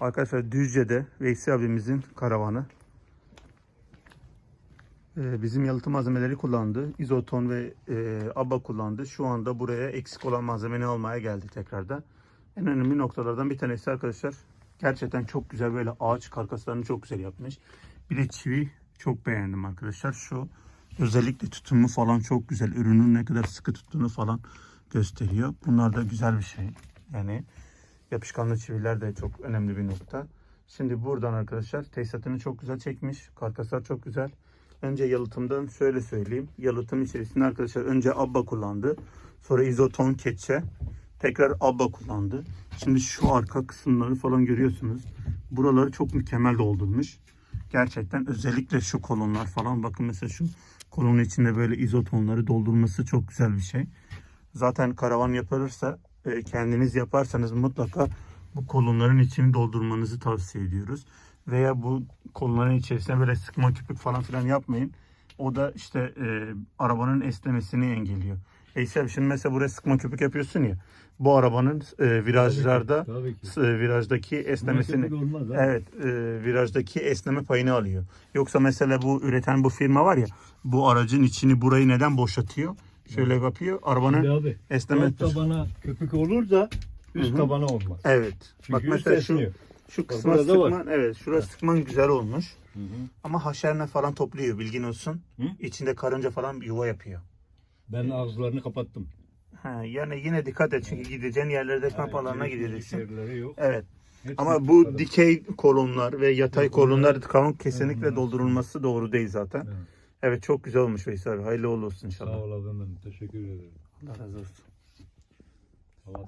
Arkadaşlar Düzce'de Veysi abimizin karavanı. Ee, bizim yalıtım malzemeleri kullandı. İzoton ve e, ABBA kullandı. Şu anda buraya eksik olan malzemeni almaya geldi tekrardan. En önemli noktalardan bir tanesi arkadaşlar. Gerçekten çok güzel böyle ağaç karkaslarını çok güzel yapmış. Bir de çivi çok beğendim arkadaşlar. Şu özellikle tutumu falan çok güzel. Ürünün ne kadar sıkı tuttuğunu falan gösteriyor. Bunlar da güzel bir şey. Yani yapışkanlı çiviler de çok önemli bir nokta. Şimdi buradan arkadaşlar tesisatını çok güzel çekmiş. Karkaslar çok güzel. Önce yalıtımdan şöyle söyleyeyim. Yalıtım içerisinde arkadaşlar önce abba kullandı. Sonra izoton keçe. Tekrar abba kullandı. Şimdi şu arka kısımları falan görüyorsunuz. Buraları çok mükemmel doldurmuş. Gerçekten özellikle şu kolonlar falan bakın mesela şu kolonun içinde böyle izotonları doldurması çok güzel bir şey. Zaten karavan yapılırsa e, kendiniz yaparsanız mutlaka bu kolonların içini doldurmanızı tavsiye ediyoruz. Veya bu kolonların içerisine böyle sıkma köpük falan filan yapmayın. O da işte e, arabanın esnemesini engelliyor. Eysel şimdi mesela buraya sıkma köpük yapıyorsun ya. Bu arabanın e, virajlarda Tabii ki. e, virajdaki esnemesini olmaz. Evet, e, virajdaki esneme payını alıyor. Yoksa mesela bu üreten bu firma var ya, bu aracın içini burayı neden boşaltıyor? Şöyle yapıyor, Şimdi arabanın abi alt tabana köpük olur da üst Hı hı. tabana olmaz. Evet. Çünkü Bak üst mesela şu esniyor. şu kısma burada var. sıkman, evet, şurası sıkman güzel olmuş. Hı hı. Ama haşerine falan topluyor, bilgin olsun. Hı? İçinde karınca falan yuva yapıyor. Ben ağızlarını kapattım. Ha, yani yine dikkat et çünkü gideceğin yerlerde kamp alanına gideceksin. yok. Evet. Hepsini Ama bu kapadım. dikey kolonlar ve yatay kolonlar kanun kesinlikle doldurulması doğru değil zaten. Evet. Evet çok güzel olmuş Veysel abi. Hayırlı uğurlu olsun Sağ inşallah. ol efendim. Teşekkür ederim. Allah razı olsun.